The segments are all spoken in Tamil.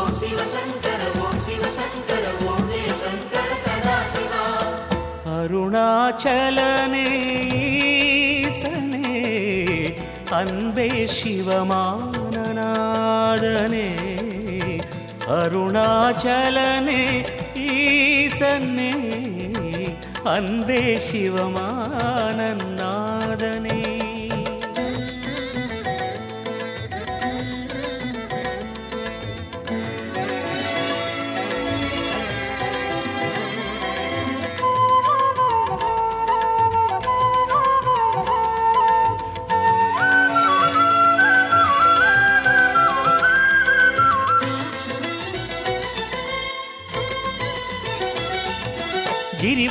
ஓம் சிவசங்கர ஓம் சிவசங்கர ஓம் ஜெய சங்கர அருணாச்சலனே ஈசனே அன்பே சிவமானநாதனே. அருணாச்சலனே ஈசனே அன்பே சிவமானநாதனே.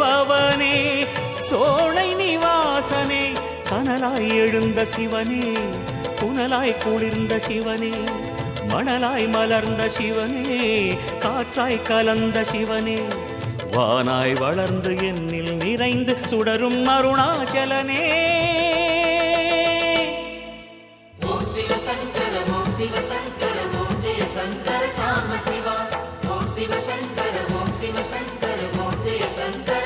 பவனே சோழை நிவாசனே கனலாய் எழுந்த சிவனே புனலாய் குளிர்ந்த சிவனே மணலாய் மலர்ந்த சிவனே காற்றாய் கலந்த சிவனே வானாய் வளர்ந்து என்னில் நிறைந்து சுடரும் அருணாச்சலனே. ஓம் சிவ சங்கர ஓம் சிவ சங்கர ஓம் ஜெய சங்கர சாம சிவா. ஓம் சிவ சங்கர ஓம் சிவ சங்கர ஓம் ஜெய சங்கர.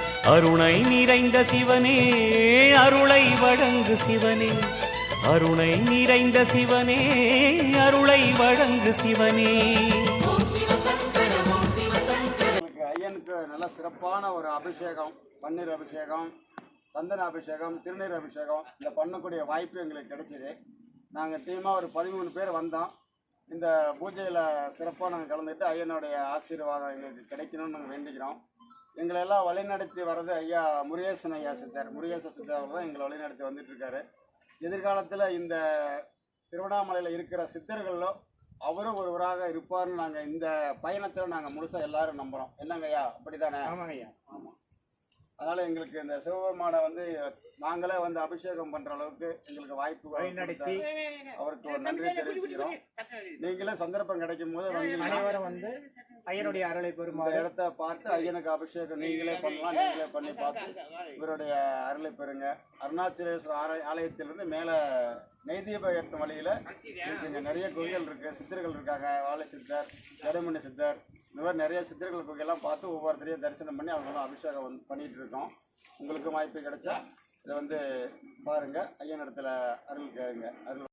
அருணை நிறைந்த சிவனே அருளை வழங்கு சிவனே. அருணை நிறைந்த சிவனே அருளை வழங்கு சிவனே. ஓம் சிவ சங்கர ஓம் சிவ சங்கர எங்களுக்கு ஐயனுக்கு நல்ல சிறப்பான ஒரு அபிஷேகம் பன்னீர் அபிஷேகம் சந்தன அபிஷேகம் திருநீர் அபிஷேகம் இந்த பண்ணக்கூடிய வாய்ப்பு எங்களுக்கு கிடைச்சிது. நாங்கள் டீமாக ஒரு பதிமூணு பேர் வந்தோம். இந்த பூஜையில் சிறப்பாக நாங்கள் கலந்துக்கிட்டு ஐயனுடைய ஆசீர்வாதம் எங்களுக்கு கிடைக்கணும்னு நாங்கள் வேண்டிக்கிறோம். எங்களை எல்லாம் வழிநடத்தி வர்றது ஐயா முருகேசன் ஐயா சித்தர். முருகேச சித்தர் அவர் தான் எங்களை வழிநடத்தி வந்துட்டு இருக்காரு எதிர்காலத்தில் இந்த திருவண்ணாமலையில் இருக்கிற சித்தர்களும் அவரும் ஒருவராக இருப்பார்னு நாங்கள் இந்த பயணத்தில் நாங்கள் முழுசாக எல்லாரும் நம்புகிறோம் என்னங்க ஐயா? அப்படிதானே ஆமாம் ஐயா. ஆமாம் அதனால் எங்களுக்கு இந்த சிவபெருமானை வந்து நாங்களே வந்து அபிஷேகம் பண்ணுற அளவுக்கு எங்களுக்கு வாய்ப்பு வழிநடத்தி அவருக்கு ஒரு நன்றி தெரிவிச்சுக்கிறோம். நீங்களே சந்தர்ப்பம் கிடைக்கும் போது அனைவரும் வந்து ஐயனுடைய அருளை பெறுமாறு இடத்த பார்த்து ஐயனுக்கு அபிஷேகம் நீங்களே பண்ணலாம் நீங்களே பண்ணி பார்த்து இவருடைய அருளை பெறுங்க. அருணாச்சலேஸ்வரர் ஆலய ஆலயத்திலிருந்து மேலே நெய்தீப ஏற்றும் வழியில் இருக்குங்க நிறைய கோயில்கள் இருக்குது சித்தர்கள் இருக்காங்க வாழை சித்தர் ஜடமணி சித்தர் இந்த மாதிரி நிறைய சித்தர்கள் கோயிலெல்லாம் பார்த்து ஒவ்வொருத்தரையும் தரிசனம் பண்ணி அவங்களாம் அபிஷேகம் வந்து பண்ணிகிட்டு இருக்கோம். உங்களுக்கும் வாய்ப்பு கிடைச்சா இதை வந்து பாருங்கள் ஐயன் இடத்துல அருள் கேளுங்க. அருள்